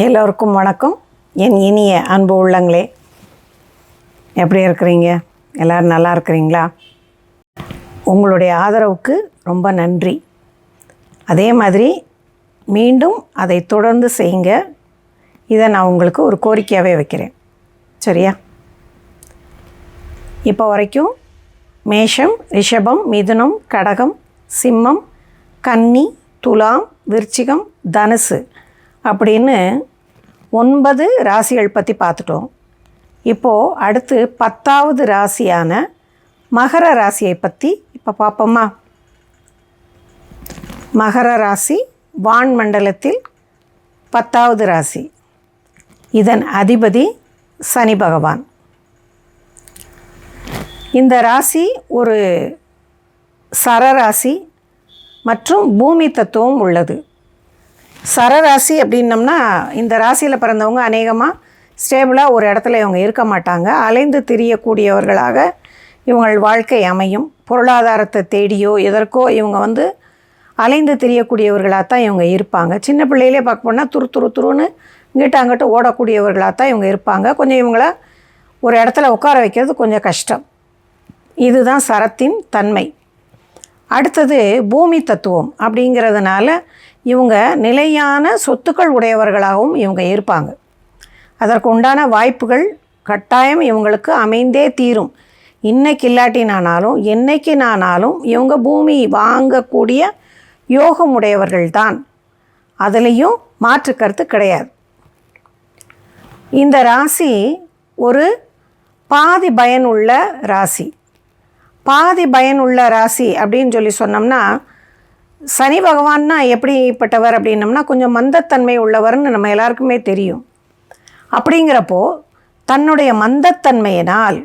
எல்லோருக்கும் வணக்கம். என் இனிய அன்பு உள்ளங்களே எப்படி இருக்கிறீங்க? எல்லோரும் நல்லா இருக்கிறீங்களா? உங்களுடைய ஆதரவுக்கு ரொம்ப நன்றி. அதே மாதிரி மீண்டும் அதை தொடர்ந்து செய்யுங்க. இதை நான் உங்களுக்கு ஒரு கோரிக்கையாகவே வைக்கிறேன். சரியா? இப்போ வரைக்கும் மேஷம் ரிஷபம் மிதுனம் கடகம் சிம்மம் கன்னி துலாம் விருச்சிகம் தனுசு அப்படின்னு ஒன்பது ராசிகள் பற்றி பார்த்துட்டோம். இப்போது அடுத்து பத்தாவது ராசியான மகர ராசியை பற்றி இப்போ பார்ப்போமா? மகர ராசி வான் மண்டலத்தில் பத்தாவது ராசி. இதன் அதிபதி சனி பகவான். இந்த ராசி ஒரு சரராசி மற்றும் பூமி தத்துவம் உள்ளது. சரராசி அப்படின்னம்னா இந்த ராசியில் பிறந்தவங்க அநேகமாக ஸ்டேபிளாக ஒரு இடத்துல இவங்க இருக்க மாட்டாங்க. அலைந்து திரியக்கூடியவர்களாக இவங்கள் வாழ்க்கை அமையும். பொருளாதாரத்தை தேடியோ எதற்கோ இவங்க வந்து அலைந்து திரியக்கூடியவர்களாக தான் இவங்க இருப்பாங்க. சின்ன பிள்ளையிலே பார்க்க போனால் துரு துரு துருன்னு இங்கிட்ட அங்கிட்ட ஓடக்கூடியவர்களாக தான் இவங்க இருப்பாங்க. கொஞ்சம் இவங்கள ஒரு இடத்துல உட்கார வைக்கிறது கொஞ்சம் கஷ்டம். இதுதான் சரத்தின் தன்மை. அடுத்தது பூமி தத்துவம் அப்படிங்கிறதுனால இவங்க நிலையான சொத்துக்கள் உடையவர்களாகவும் இவங்க இருப்பாங்க. அதற்கு உண்டான வாய்ப்புகள் கட்டாயம் இவங்களுக்கு அமைந்தே தீரும். இன்னைக்கு இல்லாட்டினானாலும் என்னைக்கு நானாலும் இவங்க பூமி வாங்கக்கூடிய யோகம் உடையவர்கள் தான் அதுலேயும் மாற்று கருத்து கிடையாது. இந்த ராசி ஒரு பாதி பயனுள்ள ராசி. பாதி பயனுள்ள ராசி அப்படின்னு சொல்லி சொன்னோம்னா சனி பகவான்னா எப்படிப்பட்டவர் அப்படின்னம்னா கொஞ்சம் மந்தத்தன்மை உள்ளவர்னு நம்ம எல்லாருக்குமே தெரியும். அப்படிங்கிறப்போ தன்னுடைய மந்தத்தன்மையினால்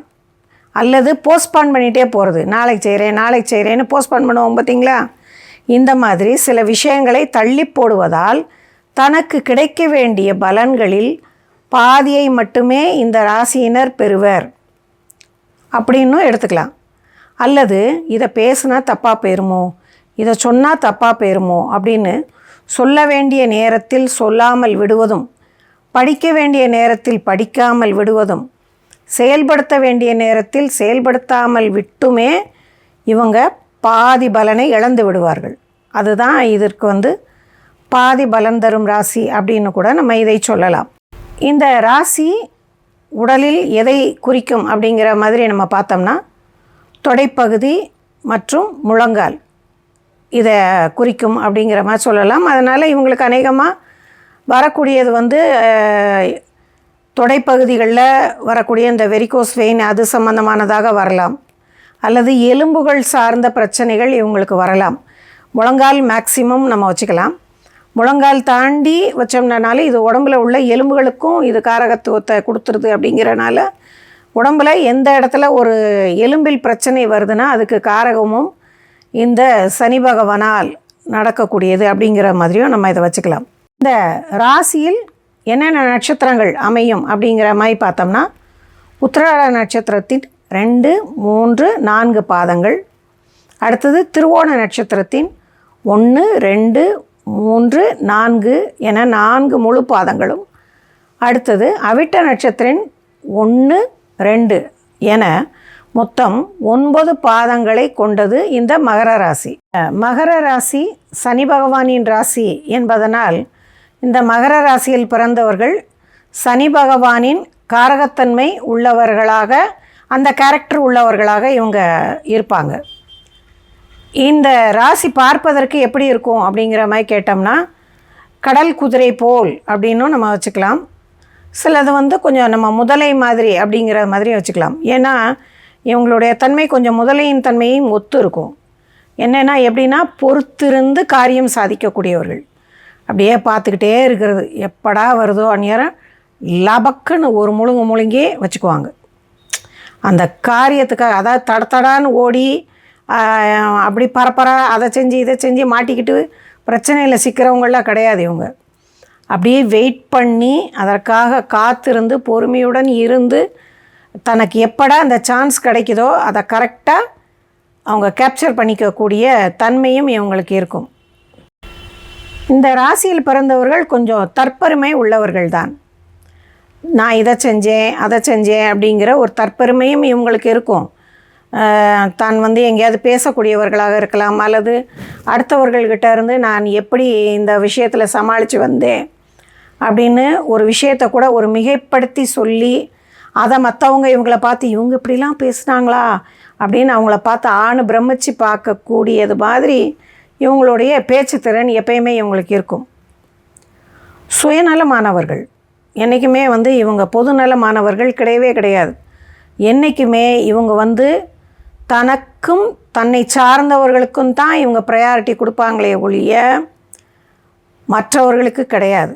அல்லது போஸ்ட்பான் பண்ணிகிட்டே போகிறது நாளைக்கு செய்கிறேன் நாளைக்கு செய்கிறேன்னு போஸ்ட்பான் பண்ணுவோம் பார்த்தீங்களா? இந்த மாதிரி சில விஷயங்களை தள்ளி போடுவதால் தனக்கு கிடைக்க வேண்டிய பலன்களில் பாதியை மட்டுமே இந்த ராசியினர் பெறுவர். அப்படின்னும் எடுத்துக்கலாம். அல்லது இதை பேசுனா தப்பாக போயிருமோ? இதை சொன்னால் தப்பாக போயிருமோ? அப்படின்னு சொல்ல வேண்டிய நேரத்தில் சொல்லாமல் விடுவதும் படிக்க வேண்டிய நேரத்தில் படிக்காமல் விடுவதும் செயல்படுத்த வேண்டிய நேரத்தில் செயல்படுத்தாமல் விட்டுமே இவங்க பாதி பலனை இழந்து விடுவார்கள். அதுதான் இதற்கு வந்து பாதி பலன் தரும் ராசி அப்படின்னு கூட நம்ம இதை சொல்லலாம். இந்த ராசி உடலில் எதை குறிக்கும் அப்படிங்கிற மாதிரி நம்ம பார்த்தோம்னா தொடைப்பகுதி மற்றும் முழங்கால். இதை குறிக்கும் அப்படிங்கிற மாதிரி சொல்லலாம். அதனால் இவங்களுக்கு அநேகமாக வரக்கூடியது வந்து தொடைப்பகுதிகளில் வரக்கூடிய இந்த வெரிகோஸ் வெயின் அது சம்பந்தமானதாக வரலாம். அல்லது எலும்புகள் சார்ந்த பிரச்சனைகள் இவங்களுக்கு வரலாம். முழங்கால் மேக்சிமம் நம்ம வச்சுக்கலாம். முழங்கால் தாண்டி வச்சோம்னாலே இது உடம்புல உள்ள எலும்புகளுக்கும் இது காரகத்துவத்தை கொடுத்துருது அப்படிங்கிறனால உடம்புல எந்த இடத்துல ஒரு எலும்பில் பிரச்சனை வருதுன்னா அதுக்கு காரகமும் இந்த சனி பகவானால் நடக்கக்கூடியது அப்படிங்கிற மாதிரியும் நம்ம இதை வச்சுக்கலாம். இந்த ராசியில் என்னென்ன நட்சத்திரங்கள் அமையும் அப்படிங்கிற மாதிரி பார்த்தோம்னா உத்திராட நட்சத்திரத்தின் ரெண்டு மூன்று நான்கு பாதங்கள். அடுத்தது திருவோண நட்சத்திரத்தின் ஒன்று ரெண்டு மூன்று நான்கு என நான்கு முழு பாதங்களும். அடுத்தது அவிட்ட நட்சத்திரன் ஒன்று ரெண்டு என மொத்தம் ஒன்பது பாதங்களை கொண்டது இந்த மகர ராசி. மகர ராசி சனி பகவானின் ராசி என்பதனால் இந்த மகர ராசியில் பிறந்தவர்கள் சனி பகவானின் காரகத்தன்மை உள்ளவர்களாக அந்த கேரக்டர் உள்ளவர்களாக இவங்க இருப்பாங்க. இந்த ராசி பார்ப்பதற்கு எப்படி இருக்கும் அப்படிங்கிற மாதிரி கேட்டோம்னா கடல் குதிரை போல் அப்படின்னும் நம்ம வச்சுக்கலாம். சிலது வந்து கொஞ்சம் நம்ம முதலை மாதிரி அப்படிங்கிற மாதிரி வச்சுக்கலாம். ஏன்னா இவங்களுடைய தன்மை கொஞ்சம் முதலையின் தன்மையும் ஒத்து இருக்கும் என்னென்னா எப்படின்னா பொறுத்திருந்து காரியம் சாதிக்கக்கூடியவர்கள். அப்படியே பார்த்துக்கிட்டே இருக்கிறது. எப்படா வருதோ அந்நேரம் லபக்குன்னு ஒரு முழுங்கு முழுங்கி வச்சுக்குவாங்க. அந்த காரியத்துக்காக அதாவது தட தடான்னு ஓடி அப்படி பரப்பரா அதை செஞ்சு இதை செஞ்சு மாட்டிக்கிட்டு பிரச்சனையில் சிக்கிறவங்களாம் கிடையாது இவங்க. அப்படியே வெயிட் பண்ணி அதற்காக காத்திருந்து பொறுமையுடன் இருந்து தனக்கு எப்படா அந்த சான்ஸ் கிடைக்குதோ அதை கரெக்டாக அவங்க கேப்சர் பண்ணிக்கக்கூடிய தன்மையும் இவங்களுக்கு இருக்கும். இந்த ராசியில் பிறந்தவர்கள் கொஞ்சம் தற்பெருமை உள்ளவர்கள்தான் நான் இதை செஞ்சேன் அதை செஞ்சேன் அப்படிங்கிற ஒரு தற்பெருமையும் இவங்களுக்கு இருக்கும். தான் வந்து எங்கேயாவது பேசக்கூடியவர்களாக இருக்கலாம் அல்லது அடுத்தவர்கள்கிட்ட இருந்து நான் எப்படி இந்த விஷயத்தில் சமாளித்து வந்தேன். அப்படின்னு ஒரு விஷயத்தை கூட ஒரு மிகைப்படுத்தி சொல்லி அதை மற்றவங்க இவங்கள பார்த்து இவங்க இப்படிலாம் பேசுனாங்களா? அப்படின்னு அவங்கள பார்த்து ஆணு பிரமிச்சு பார்க்கக்கூடியது மாதிரி இவங்களுடைய பேச்சு திறன் எப்பயுமே இவங்களுக்கு இருக்கும். சுயநலமானவர்கள். என்றைக்குமே வந்து இவங்க பொதுநலமானவர்கள் கிடையவே கிடையாது. என்றைக்குமே இவங்க வந்து தனக்கும் தன்னை சார்ந்தவர்களுக்கும் தான் இவங்க ப்ரையாரிட்டி கொடுப்பாங்களே ஒழிய மற்றவர்களுக்கு கிடையாது.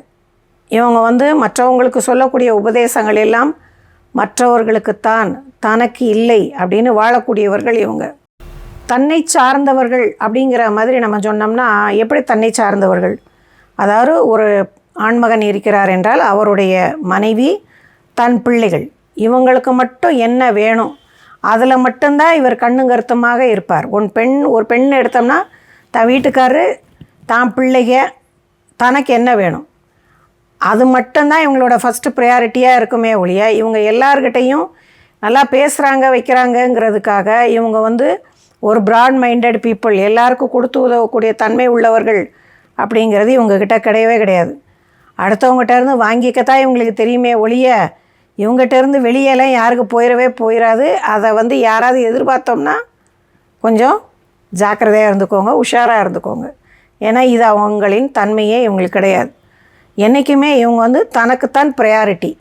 இவங்க வந்து மற்றவங்களுக்கு சொல்லக்கூடிய உபதேசங்கள் எல்லாம் மற்றவர்களுக்குத்தான் தனக்கு இல்லை அப்படின்னு வாழக்கூடியவர்கள் இவங்க. தன்னை சார்ந்தவர்கள் அப்படிங்கிற மாதிரி நம்ம சொன்னோம்னா எப்படி தன்னை சார்ந்தவர்கள்? அதாவது ஒரு ஆண்மகன் இருக்கிறார் என்றால் அவருடைய மனைவி தன் பிள்ளைகள். இவங்களுக்கு மட்டும் என்ன வேணும்? அதில் மட்டும்தான் இவர் கண்ணும் கருத்துமாக இருப்பார். உன் பெண் ஒரு பெண் எடுத்தோம்னா தன் வீட்டுக்காரரு தான் பிள்ளைக தனக்கு என்ன வேணும்? அது மட்டும்தான் இவங்களோட ஃபஸ்ட்டு ப்ரையாரிட்டியாக இருக்குமே ஒழிய இவங்க எல்லார்கிட்டையும் நல்லா பேசுகிறாங்க வைக்கிறாங்கங்கிறதுக்காக இவங்க வந்து ஒரு ப்ராட் மைண்டட் பீப்புள் எல்லாருக்கும் கொடுத்து உதவக்கூடிய தன்மை உள்ளவர்கள் அப்படிங்கிறது இவங்கக்கிட்ட கிடையவே கிடையாது. அடுத்தவங்ககிட்டேருந்து வாங்கிக்கத்தான் இவங்களுக்கு தெரியுமே ஒழிய இவங்ககிட்ட இருந்து வெளியெல்லாம் யாருக்கு போயிடவே போயிடாது அதை வந்து யாராவது எதிர்பார்த்தோம்னா கொஞ்சம் ஜாக்கிரதையாக இருந்துக்கோங்க உஷாராக இருந்துக்கோங்க. ஏன்னா இது அவங்களின் தன்மையே இவங்களுக்கு கிடையாது. என்றைக்குமே இவங்க வந்து தனக்குத்தான் ப்ரையாரிட்டி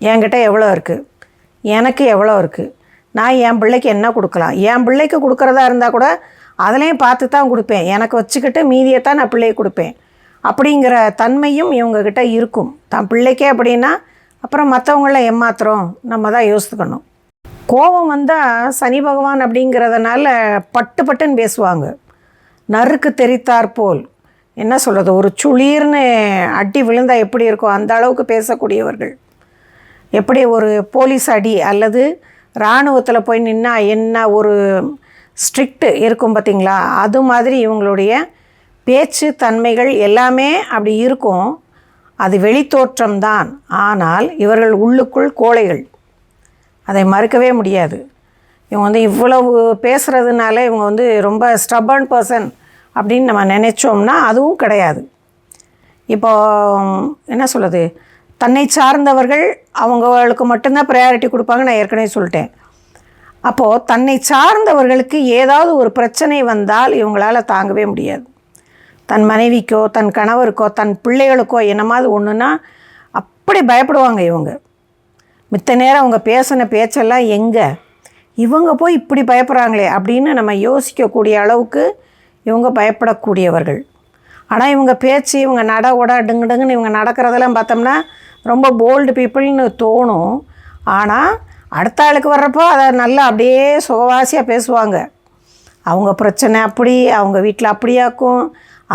என்கிட்ட எவ்வளோ இருக்குது எனக்கு எவ்வளோ இருக்குது நான் என் பிள்ளைக்கு என்ன கொடுக்கலாம்? என் பிள்ளைக்கு கொடுக்குறதா இருந்தால் கூட அதுலேயும் பார்த்து தான் கொடுப்பேன். எனக்கு வச்சுக்கிட்டு மீதியை தான் நான் பிள்ளைக்கு கொடுப்பேன். அப்படிங்கிற தன்மையும் இவங்கக்கிட்ட இருக்கும். தான் பிள்ளைக்கே அப்படின்னா அப்புறம் மற்றவங்கள ஏமாத்துறோம். நம்ம தான் யோசித்துக்கணும் கோபம் வந்தால் சனி பகவான் அப்படிங்கிறதுனால பட்டு பட்டுன்னு பேசுவாங்க. நறுக்கு தெரித்தார் போல் என்ன சொல்கிறது ஒரு சுளீர்னு அடி விழுந்தால் எப்படி இருக்கும் அந்த அளவுக்கு பேசக்கூடியவர்கள். எப்படி ஒரு போலீஸ் அடி அல்லது இராணுவத்தில் போய் நின்னா என்ன ஒரு ஸ்ட்ரிக்ட்டு இருக்கும் பார்த்தீங்களா அது மாதிரி இவங்களுடைய பேச்சு தன்மைகள் எல்லாமே அப்படி இருக்கும். அது வெளித்தோற்றம்தான் ஆனால் இவர்கள் உள்ளுக்குள் கோழைகள். அதை மறுக்கவே முடியாது. இவங்க வந்து இவ்வளவு பேசுகிறதுனால இவங்க வந்து ரொம்ப ஸ்டபர்ன் பர்சன் அப்படின்னு நம்ம நினச்சோம்னா அதுவும் கிடையாது. இப்போ என்ன சொல்கிறது தன்னை சார்ந்தவர்கள் அவங்களுக்கு மட்டும்தான் ப்ரையாரிட்டி கொடுப்பாங்க நான் ஏற்கனவே சொல்லிட்டேன். அப்போது தன்னை சார்ந்தவர்களுக்கு ஏதாவது ஒரு பிரச்சனை வந்தால் இவங்களால் தாங்கவே முடியாது. தன் மனைவிக்கோ தன் கணவருக்கோ தன் பிள்ளைகளுக்கோ என்னமாவது ஒன்றுன்னா அப்படி பயப்படுவாங்க இவங்க. மித்த நேரம் அவங்க பேசின பேச்செல்லாம் எங்கே? இவங்க போய் இப்படி பயப்படுறாங்களே அப்படின்னு நம்ம யோசிக்கக்கூடிய அளவுக்கு இவங்க பயப்படக்கூடியவர்கள். ஆனால் இவங்க பேச்சு இவங்க நட உட டிங்கு இவங்க நடக்கிறதெல்லாம் பார்த்தோம்னா ரொம்ப போல்டு பீப்புள்னு தோணும். ஆனால் அடுத்த ஆளுக்கு வர்றப்போ அதை நல்லா அப்படியே சுகவாசியாக பேசுவாங்க. அவங்க பிரச்சனை அப்படி அவங்க வீட்டில் அப்படியாக்கும்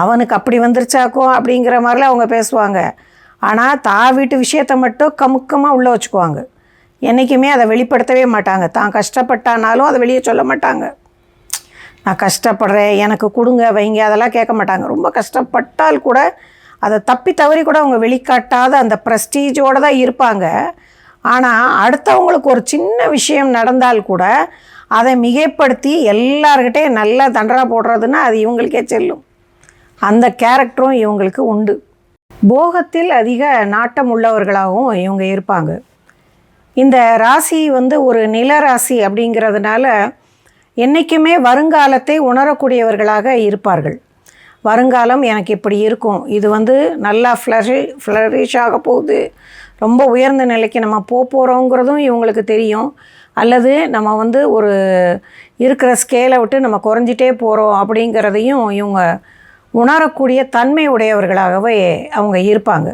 அவனுக்கு அப்படி வந்துருச்சாக்கும் அப்படிங்கிற மாதிரிலாம் அவங்க பேசுவாங்க. ஆனால் தா வீட்டு விஷயத்தை மட்டும் கமுக்கமாக உள்ளே வச்சுக்குவாங்க. என்றைக்குமே அதை வெளிப்படுத்தவே மாட்டாங்க. தான் கஷ்டப்பட்டானாலும் அதை வெளியே சொல்ல மாட்டாங்க. நான் கஷ்டப்படுறேன் எனக்கு கொடுங்க வைங்க அதெல்லாம் கேட்க மாட்டாங்க. ரொம்ப கஷ்டப்பட்டால் கூட அதை தப்பி தவறி கூட அவங்க வெளிக்காட்டாத அந்த ப்ரெஸ்டீஜோடு தான் இருப்பாங்க. ஆனால் அடுத்தவங்களுக்கு ஒரு சின்ன விஷயம் நடந்தால் கூட அதை மிகைப்படுத்தி எல்லார்கிட்டே நல்லா தண்டனை போடுறதுன்னா அது இவங்களுக்கே செல்லும். அந்த கேரக்டரும் இவங்களுக்கு உண்டு. போகத்தில் அதிக நாட்டம் உள்ளவர்களாகவும் இவங்க இருப்பாங்க. இந்த ராசி வந்து ஒரு நில ராசி அப்படிங்கிறதுனால என்றைக்குமே வருங்காலத்தை உணரக்கூடியவர்களாக இருப்பார்கள். வருங்காலம் எனக்கு இப்படி இருக்கும். இது வந்து நல்லா ஃப்ளரி ஃப்ளரிஷ் ஆக போகுது. ரொம்ப உயர்ந்த நிலைக்கு நம்ம போக போகிறோங்கிறதும் இவங்களுக்கு தெரியும். அல்லது நம்ம வந்து ஒரு இருக்கிற ஸ்கேலை விட்டு நம்ம குறைஞ்சிட்டே போகிறோம் அப்படிங்கிறதையும் இவங்க உணரக்கூடிய தன்மை உடையவர்களாகவே அவங்க இருப்பாங்க.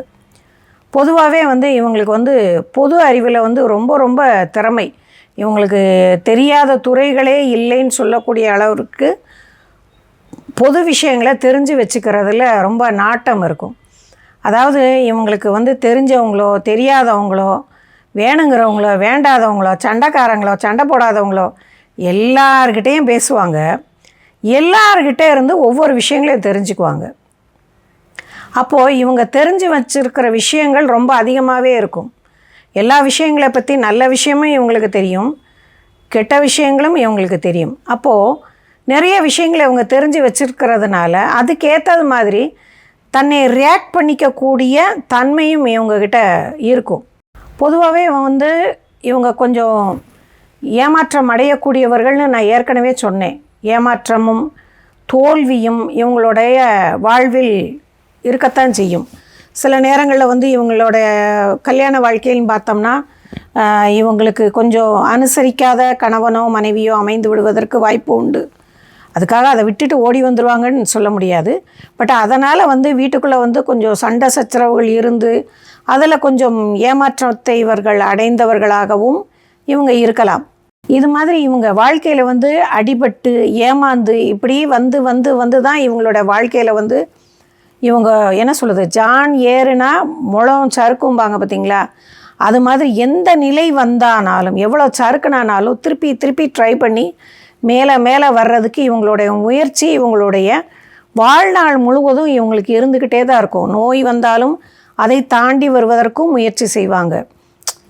பொதுவாகவே வந்து இவங்களுக்கு வந்து பொது அறிவில் வந்து ரொம்ப ரொம்ப திறமை. இவங்களுக்கு தெரியாத துறைகளே இல்லைன்னு சொல்லக்கூடிய அளவிற்கு பொது விஷயங்களை தெரிஞ்சு வச்சுக்கிறதுல ரொம்ப நாட்டம் இருக்கும். அதாவது இவங்களுக்கு வந்து தெரிஞ்சவங்களோ தெரியாதவங்களோ வேணுங்கிறவங்களோ வேண்டாதவங்களோ சண்டைக்காரங்களோ சண்டை போடாதவங்களோ எல்லார்கிட்டேயும் பேசுவாங்க. எல்லார்கிட்டே இருந்து ஒவ்வொரு விஷயங்களையும் தெரிஞ்சுக்குவாங்க. அப்போது இவங்க தெரிஞ்சு வச்சுருக்கிற விஷயங்கள் ரொம்ப அதிகமாகவே இருக்கும். எல்லா விஷயங்களை பற்றி நல்ல விஷயமும் இவங்களுக்கு தெரியும் கெட்ட விஷயங்களும் இவங்களுக்கு தெரியும். அப்போது நிறைய விஷயங்களை இவங்க தெரிஞ்சு வச்சிருக்கிறதுனால அதுக்கேற்றது மாதிரி தன்னை ரியாக்ட் பண்ணிக்கக்கூடிய தன்மையும் இவங்கக்கிட்ட இருக்கும். பொதுவாகவே இவன் வந்து இவங்க கொஞ்சம் ஏமாற்றம் அடையக்கூடியவர்கள்னு நான் ஏற்கனவே சொன்னேன். ஏமாற்றமும் தோல்வியும் இவங்களுடைய வாழ்வில் இருக்கத்தான் செய்யும். சில நேரங்களில் வந்து இவங்களோட கல்யாண வாழ்க்கைன்னு பார்த்தோம்னா இவங்களுக்கு கொஞ்சம் அனுசரிக்காத கணவனோ மனைவியோ அமைந்து விடுவதற்கு வாய்ப்பு உண்டு. அதுக்காக அதை விட்டுட்டு ஓடி வந்துடுவாங்கன்னு சொல்ல முடியாது. பட் அதனால் வந்து வீட்டுக்குள்ளே வந்து கொஞ்சம் சண்டை சச்சரவுகள் இருந்து அதில் கொஞ்சம் ஏமாற்றத்தை இவர்கள் அடைந்தவர்களாகவும் இவங்க இருக்கலாம். இது மாதிரி இவங்க வாழ்க்கையில் வந்து அடிபட்டு ஏமாந்து இப்படி வந்து வந்து வந்து தான் இவங்களோட வாழ்க்கையில் வந்து இவங்க என்ன சொல்லுது ஜான் ஏறுனா முளம் சறுக்கும்பாங்க பார்த்தீங்களா அது மாதிரி எந்த நிலை வந்தானாலும் எவ்வளோ சறுக்குனானாலும் திருப்பி திருப்பி ட்ரை பண்ணி மேலே மேலே வர்றதுக்கு இவங்களுடைய முயற்சி இவங்களுடைய வாழ்நாள் முழுவதும் இவங்களுக்கு இருந்துக்கிட்டே தான் இருக்கும். நோய் வந்தாலும் அதை தாண்டி வருவதற்கும் முயற்சி செய்வாங்க.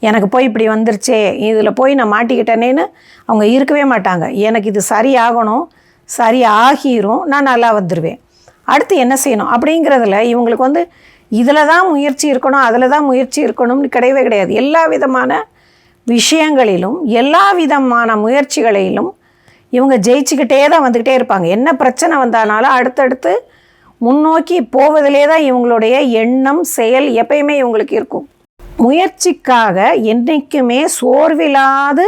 எனக்கு போய் இப்படி வந்துருச்சே இதில் போய் நான் மாட்டிக்கிட்டேனேன்னு அவங்க இருக்கவே மாட்டாங்க. எனக்கு இது சரியாகணும் சரி ஆகிரும் நான் நல்லா வந்துடுவேன் அடுத்து என்ன செய்யணும்? அப்படிங்கிறதுல இவங்களுக்கு வந்து இதில் தான் முயற்சி இருக்கணும் அதில் தான் முயற்சி இருக்கணும்னு கிடையவே கிடையாது. எல்லா விதமான விஷயங்களிலும் எல்லா விதமான முயற்சிகளிலும் இவங்க ஜெயிச்சுக்கிட்டே தான் வந்துக்கிட்டே இருப்பாங்க. என்ன பிரச்சனை வந்தானாலும் அடுத்தடுத்து முன்னோக்கி போவதிலே தான் இவங்களுடைய எண்ணம் செயல் எப்பயுமே இவங்களுக்கு இருக்கும். முயற்சிக்காக என்றைக்குமே சோர்வில்லாது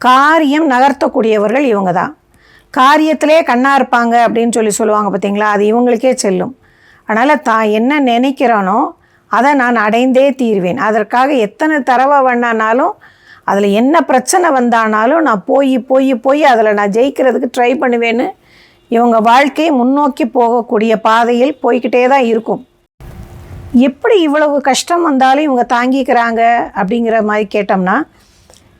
காரியம் நகர்த்தக்கூடியவர்கள் இவங்க தான். காரியத்திலே கண்ணா இருப்பாங்க அப்படின்னு சொல்லி சொல்லுவாங்க பார்த்தீங்களா? அது இவங்களுக்கே செல்லும். அதனால் தான் என்ன நினைக்கிறானோ அதை நான் அடைந்தே தீர்வேன். அதற்காக எத்தனை தடவை வேணானாலும் அதில் என்ன பிரச்சனை வந்தானாலும் நான் போய் போய் போய் அதில் நான் ஜெயிக்கிறதுக்கு ட்ரை பண்ணுவேன்னு இவங்க வாழ்க்கை முன்னோக்கி போகக்கூடிய பாதையில் போய்க்கிட்டே தான் இருக்கும். எப்படி இவ்வளவு கஷ்டம் வந்தாலும் இவங்க தாங்கிக்கிறாங்க அப்படிங்கிற மாதிரி கேட்டோம்னா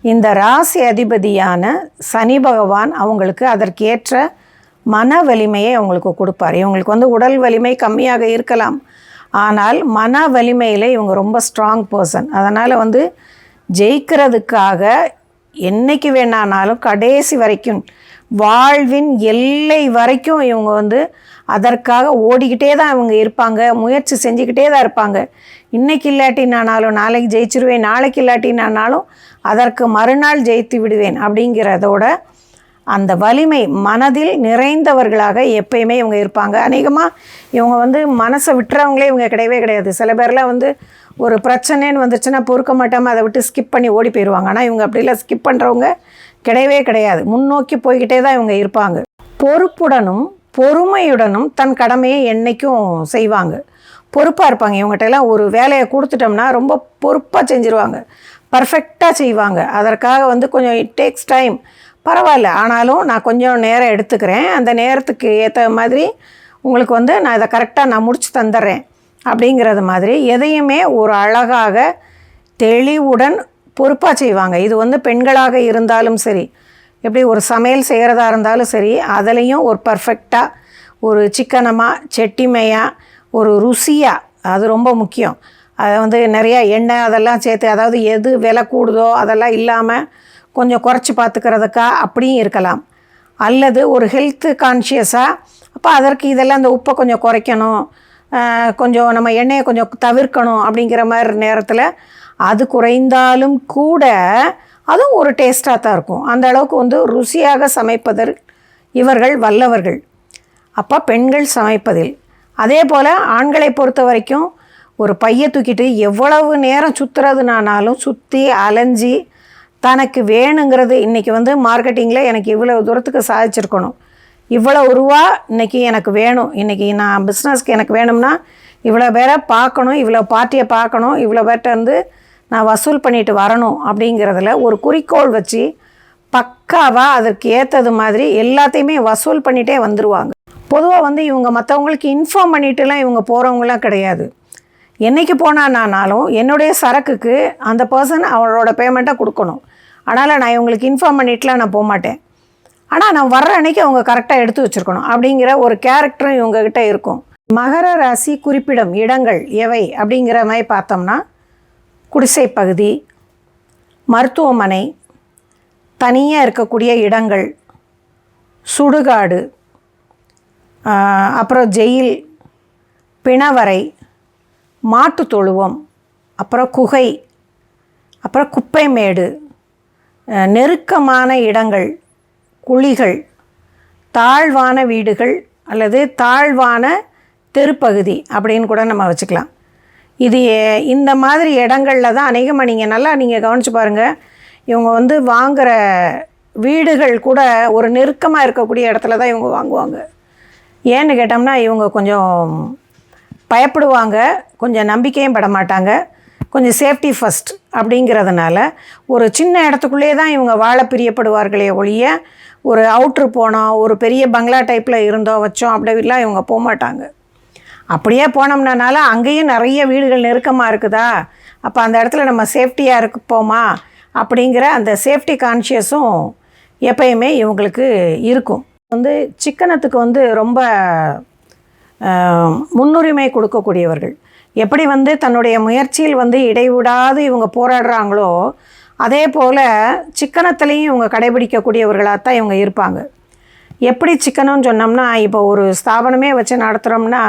இந்த ராசி அதிபதியான சனி பகவான் அவங்களுக்கு அதற்கேற்ற மன வலிமையை அவங்களுக்கு கொடுப்பார். இவங்களுக்கு வந்து உடல் வலிமை கம்மியாக இருக்கலாம். ஆனால் மன வலிமையில் இவங்க ரொம்ப ஸ்ட்ராங் பர்சன் அதனால் வந்து ஜெயிக்கிறதுக்காக என்னைக்கு வேணானாலும் கடைசி வரைக்கும் வாழ்வின் எல்லை வரைக்கும் இவங்க வந்து அதற்காக ஓடிக்கிட்டே தான் இவங்க இருப்பாங்க. முயற்சி செஞ்சுக்கிட்டே தான் இருப்பாங்க. இன்னைக்கு இல்லாட்டினானாலும் நாளைக்கு ஜெயிச்சிருவேன் நாளைக்கு இல்லாட்டினானாலும் அதற்கு மறுநாள் ஜெயித்து விடுவேன் அப்படிங்கிறதோட அந்த வலிமை மனதில் நிறைந்தவர்களாக எப்பயுமே இவங்க இருப்பாங்க. அநேகமாக இவங்க வந்து மனசை விட்டுறவங்களே இவங்க கிடையவே கிடையாது. சில பேர்லாம் வந்து ஒரு பிரச்சனைன்னு வந்துச்சுன்னா பொறுக்க மாட்டாமல் அதை விட்டு ஸ்கிப் பண்ணி ஓடி போயிடுவாங்க. ஆனால் இவங்க அப்படிலாம் ஸ்கிப் பண்ணுறவங்க கிடையவே கிடையாது. முன்னோக்கி போய்கிட்டே தான் இவங்க இருப்பாங்க. பொறுப்புடனும் பொறுமையுடனும் தன் கடமையை என்றைக்கும் செய்வாங்க. பொறுப்பாக இருப்பாங்க. இவங்ககிட்டலாம் ஒரு வேலையை கொடுத்துட்டோம்னா ரொம்ப பொறுப்பாக செஞ்சுருவாங்க. பர்ஃபெக்டாக செய்வாங்க. அதற்காக வந்து கொஞ்சம் இட் டேக்ஸ் டைம் பரவாயில்ல. ஆனாலும் நான் கொஞ்சம் நேரம் எடுத்துக்கிறேன். அந்த நேரத்துக்கு ஏற்ற மாதிரி உங்களுக்கு வந்து நான் இதை கரெக்டாக நான் முடித்து தந்துடுறேன். அப்படிங்கிறது மாதிரி எதையுமே ஒரு அழகாக தெளிவுடன் பொறுப்பாக செய்வாங்க. இது வந்து பெண்களாக இருந்தாலும் சரி எப்படி ஒரு சமையல் செய்கிறதா இருந்தாலும் சரி அதுலேயும் ஒரு பர்ஃபெக்டாக ஒரு சிக்கனமாக செட்டிமையாக ஒரு ருசியாக அது ரொம்ப முக்கியம். அதை வந்து நிறையா எண்ணெய் அதெல்லாம் சேர்த்து அதாவது எது விலை கூடுதோ அதெல்லாம் இல்லாமல் கொஞ்சம் குறைச்சி பார்த்துக்கிறதுக்கா அப்படியும் இருக்கலாம். அல்லது ஒரு ஹெல்த்து கான்ஷியஸாக அப்போ அதற்கு இதெல்லாம் அந்த உப்பை கொஞ்சம் குறைக்கணும். கொஞ்சம் நம்ம எண்ணெயை கொஞ்சம் தவிர்க்கணும் அப்படிங்கிற மாதிரி நேரத்தில் அது குறைந்தாலும் கூட அதுவும் ஒரு டேஸ்ட்டாக தான் இருக்கும். அந்த அளவுக்கு வந்து ருசியாக சமைப்பதில் இவர்கள் வல்லவர்கள். அப்போ பெண்கள் சமைப்பதில் அதே போல் ஆண்களை பொறுத்த வரைக்கும் ஒரு பையை தூக்கிட்டு எவ்வளவு நேரம் சுற்றுறதுனானாலும் சுற்றி அலைஞ்சி தனக்கு வேணுங்கிறது இன்றைக்கி வந்து மார்க்கெட்டிங்கில் எனக்கு இவ்வளோ தூரத்துக்கு சாதிச்சிருக்கணும். இவ்வளோ ரூபா இன்றைக்கி எனக்கு வேணும். இன்றைக்கி நான் பிஸ்னஸ்க்கு எனக்கு வேணும்னா இவ்வளோ பேரை பார்க்கணும் இவ்வளோ பார்ட்டியை பார்க்கணும் இவ்வளோ பேர்ட்ட இருந்து நான் வசூல் பண்ணிட்டு வரணும் அப்படிங்கிறதுல ஒரு குறிக்கோள் வச்சு பக்காவாக அதற்கு ஏற்றது மாதிரி எல்லாத்தையுமே வசூல் பண்ணிகிட்டே வந்துடுவாங்க பொதுவாக வந்து இவங்க மற்றவங்களுக்கு இன்ஃபார்ம் பண்ணிட்டுலாம் இவங்க போகிறவங்களாம் கிடையாது. என்னைக்கு போனானாலும் என்னுடைய சரக்குக்கு அந்த பர்சன் அவளோட பேமெண்ட்டை கொடுக்கணும். அதனால் நான் இவங்களுக்கு இன்ஃபார்ம் பண்ணிட்டுலாம் நான் போக மாட்டேன் ஆனால் நான் வர்ற அன்னைக்கு அவங்க கரெக்டாக எடுத்து வச்சுருக்கணும் அப்படிங்கிற ஒரு கேரக்டரும் இவங்கக்கிட்ட இருக்கும். மகர ராசி குறிப்பிடம் இடங்கள் எவை அப்படிங்கிற மாதிரி பார்த்தோம்னா குடிசை பகுதி மருத்துவமனை தனியாக இருக்கக்கூடிய இடங்கள் சுடுகாடு அப்புறம் ஜெயில் பிணவரை மாட்டு தொழுவம் அப்புறம் குகை அப்புறம் குப்பை மேடு நெருக்கமான இடங்கள் குழிகள் தாழ்வான வீடுகள் அல்லது தாழ்வான தெருப்பகுதி அப்படின்னு கூட நம்ம வச்சுக்கலாம். இது இந்த மாதிரி இடங்களில் தான் அநேகமாக நீங்கள் நல்லா நீங்கள் கவனித்து பாருங்கள் இவங்க வந்து வாங்குகிற வீடுகள் கூட ஒரு நெருக்கமாக இருக்கக்கூடிய இடத்துல தான் இவங்க வாங்குவாங்க. ஏன்னு கேட்டோம்னா இவங்க கொஞ்சம் பயப்படுவாங்க கொஞ்சம் நம்பிக்கையும் பட மாட்டாங்க கொஞ்சம் சேஃப்டி ஃபஸ்ட் அப்படிங்கிறதுனால ஒரு சின்ன இடத்துக்குள்ளே தான் இவங்க வாழ பிரியப்படுவார்களே ஒழிய ஒரு அவுட்ரு போனோம் ஒரு பெரிய பங்களா டைப்பில் இருந்தோம் வச்சோம் அப்படிலாம் இவங்க போக மாட்டாங்க. அப்படியே போனோம்னால அங்கேயும் நிறைய வீடுகள் நெருக்கமாக இருக்குதா? அப்போ அந்த இடத்துல நம்ம சேஃப்டியாக இருப்போமா? அப்படிங்கிற அந்த சேஃப்டி கான்ஷியஸும் எப்பயுமே இவங்களுக்கு இருக்கும். வந்து சிக்கனத்துக்கு வந்து ரொம்ப முன்னுரிமை கொடுக்கக்கூடியவர்கள். எப்படி வந்து தன்னுடைய முயற்சியில் வந்து இடைவிடாது இவங்க போராடுறாங்களோ அதே போல் சிக்கனத்துலேயும் இவங்க கடைபிடிக்கக்கூடியவர்களாக தான் இவங்க இருப்பாங்க. எப்படி சிக்கனம்னு சொன்னோம்னா இப்போ ஒரு ஸ்தாபனமே வச்சு நடத்துகிறோம்னா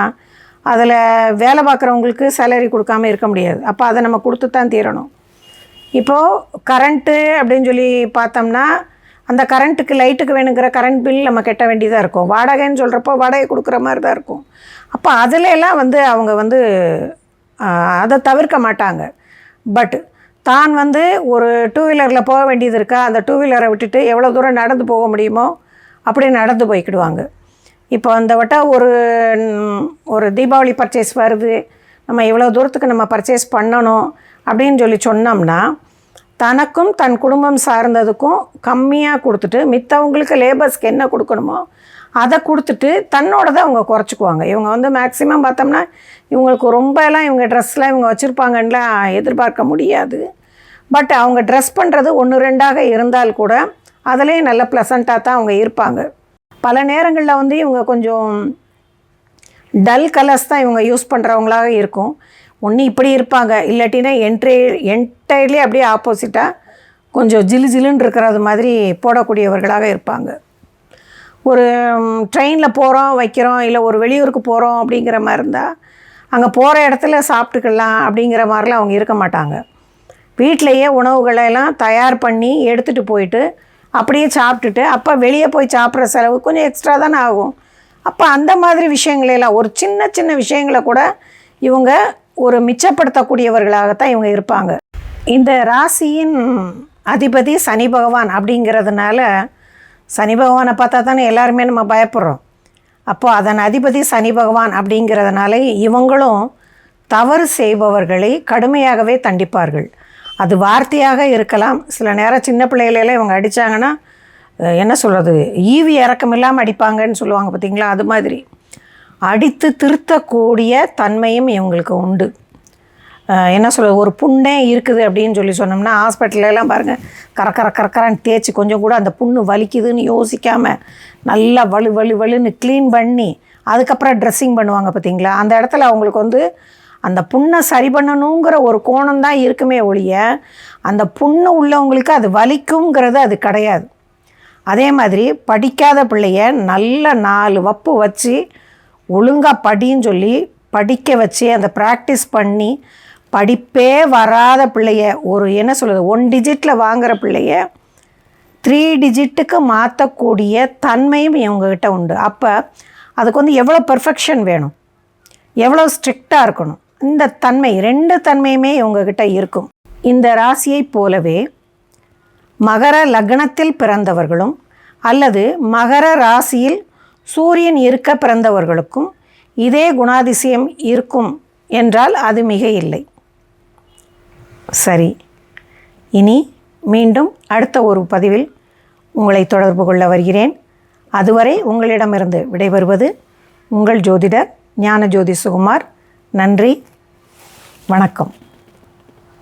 அதில் வேலை பார்க்குறவங்களுக்கு சேலரி கொடுக்காம இருக்க முடியாது. அப்போ அதை நம்ம கொடுத்து தான் தீரணும். இப்போது கரண்ட்டு அப்படின்னு சொல்லி பார்த்தோம்னா அந்த கரண்ட்டுக்கு லைட்டுக்கு வேணுங்கிற கரண்ட் பில் நம்ம கட்ட வேண்டியதாக இருக்கும். வாடகைன்னு சொல்கிறப்போ வாடகை கொடுக்குற மாதிரி தான் இருக்கும். அப்போ அதில் எல்லாம் வந்து அவங்க வந்து அதை தவிர்க்க மாட்டாங்க. பட் தான் வந்து ஒரு டூ வீலரில் போக வேண்டியது இருக்கா? அந்த டூ வீலரை விட்டுட்டு எவ்வளோ தூரம் நடந்து போக முடியுமோ அப்படியே நடந்து போய்க்கிடுவாங்க. இப்போ அந்த வட்டா ஒரு ஒரு தீபாவளி பர்ச்சேஸ் வருது. நம்ம இவ்வளோ தூரத்துக்கு நம்ம பர்ச்சேஸ் பண்ணணும் அப்படின்னு சொல்லி சொன்னோம்னா தனக்கும் தன் குடும்பம் சார்ந்ததுக்கும் கம்மியாக கொடுத்துட்டு மித்தவங்களுக்கு லேபர்ஸ்க்கு என்ன கொடுக்கணுமோ அதை கொடுத்துட்டு தன்னோடதை அவங்க குறைச்சிக்குவாங்க. இவங்க வந்து மேக்ஸிமம் பார்த்தோம்னா இவங்களுக்கு ரொம்ப எல்லாம் இவங்க ட்ரெஸ்லாம் இவங்க வச்சுருப்பாங்கன்னுலாம் எதிர்பார்க்க முடியாது. பட் அவங்க ட்ரெஸ் பண்ணுறது ஒன்று ரெண்டாக இருந்தால் கூட அதிலே நல்ல ப்ளசண்ட்டாக தான் அவங்க இருப்பாங்க. பல நேரங்களில் வந்து இவங்க கொஞ்சம் டல் கலர்ஸ் தான் இவங்க யூஸ் பண்ணுறவங்களாக இருக்கும். ஒன்று இப்படி இருப்பாங்க. இல்லாட்டினா என்ட்ரே என்டையர்லி அப்படியே ஆப்போசிட்டாக கொஞ்சம் ஜிலு ஜிலுன்னு இருக்கிறது மாதிரி போடக்கூடியவர்களாக இருப்பாங்க. ஒரு ட்ரெயினில் போகிறோம் வைக்கிறோம் இல்லை ஒரு வெளியூருக்கு போகிறோம் அப்படிங்கிற மாதிரி இருந்தால் அங்கே போகிற இடத்துல சாப்பிட்டுக்கலாம் அப்படிங்கிற மாதிரிலாம் அவங்க இருக்க மாட்டாங்க. வீட்டிலையே உணவுகளை எல்லாம் தயார் பண்ணி எடுத்துகிட்டு போயிட்டு அப்படியே சாப்பிட்டுட்டு அப்போ வெளியே போய் சாப்பிட்ற செலவு கொஞ்சம் எக்ஸ்ட்ரா தானே ஆகும். அப்போ அந்த மாதிரி விஷயங்களெல்லாம் ஒரு சின்ன சின்ன விஷயங்களை கூட இவங்க ஒரு மிச்சப்படுத்தக்கூடியவர்களாகத்தான் இவங்க இருப்பாங்க. இந்த ராசியின் அதிபதி சனி பகவான் அப்படிங்கிறதுனால சனி பகவானை பார்த்தா தானே எல்லாருமே நம்ம பயப்படுறோம். அப்போது அதன் அதிபதி சனி பகவான் அப்படிங்கிறதுனால இவங்களும் தவறு செய்பவர்களை கடுமையாகவே தண்டிப்பார்கள். அது வார்த்தையாக இருக்கலாம். சில நேரம் சின்ன பிள்ளைகளெல்லாம் இவங்க அடித்தாங்கன்னா என்ன சொல்கிறது ஈவி இறக்கம் இல்லாமல் அடிப்பாங்கன்னு சொல்லுவாங்க பார்த்தீங்களா? அது மாதிரி. அடித்து திருத்தக்கூடிய தன்மையும் இவங்களுக்கு உண்டு. என்ன சொல்கிறது ஒரு புண்ணே இருக்குது அப்படின்னு சொல்லி சொன்னோம்னா ஹாஸ்பிட்டலெல்லாம் பாருங்கள் கரக்கர கரக்கரான்னு தேய்ச்சி கொஞ்சம் கூட அந்த புண்ணு வலிக்குதுன்னு யோசிக்காமல் நல்லா வலு வலு வலுன்னு க்ளீன் பண்ணி அதுக்கப்புறம் ட்ரெஸ்ஸிங் பண்ணுவாங்க பார்த்தீங்களா? அந்த இடத்துல அவங்களுக்கு வந்து அந்த புண்ணை சரி பண்ணணுங்கிற ஒரு கோணம் தான் இருக்குமே ஒழிய அந்த புண்ணு உள்ளவங்களுக்கு அது வலிக்குங்கிறது அது கிடையாது. அதே மாதிரி படிக்காத பிள்ளைய நல்ல நாலு வப்பு வச்சு ஒழுங்காக படின்னு சொல்லி படிக்க வச்சு அந்த ப்ராக்டிஸ் பண்ணி படிப்பே வராத பிள்ளைய ஒரு என்ன சொல்கிறது ஒன் டிஜிட்டில் வாங்குகிற பிள்ளைய த்ரீ டிஜிட்டுக்கு மாற்றக்கூடிய தன்மையும் இவங்ககிட்ட உண்டு. அப்போ அதுக்கு வந்து எவ்வளோ பெர்ஃபெக்ஷன் வேணும்? எவ்வளோ ஸ்ட்ரிக்டாக இருக்கணும்? இந்த தன்மை ரெண்டு தன்மையுமே இவங்ககிட்ட இருக்கும். இந்த ராசியைப் போலவே மகர லக்னத்தில் பிறந்தவர்களும் அல்லது மகர ராசியில் சூரியன் இருக்க பிறந்தவர்களுக்கும் இதே குணாதிசயம் இருக்கும் என்றால் அது மிக இல்லை சரி இனி மீண்டும் அடுத்த ஒரு பதிவில் உங்களை தொடர்பு கொள்ள வருகிறேன். அதுவரை உங்களிடமிருந்து விடைபெறுவது உங்கள் ஜோதிடர் ஞான ஜோதி சுகுமார். நன்றி வணக்கம்.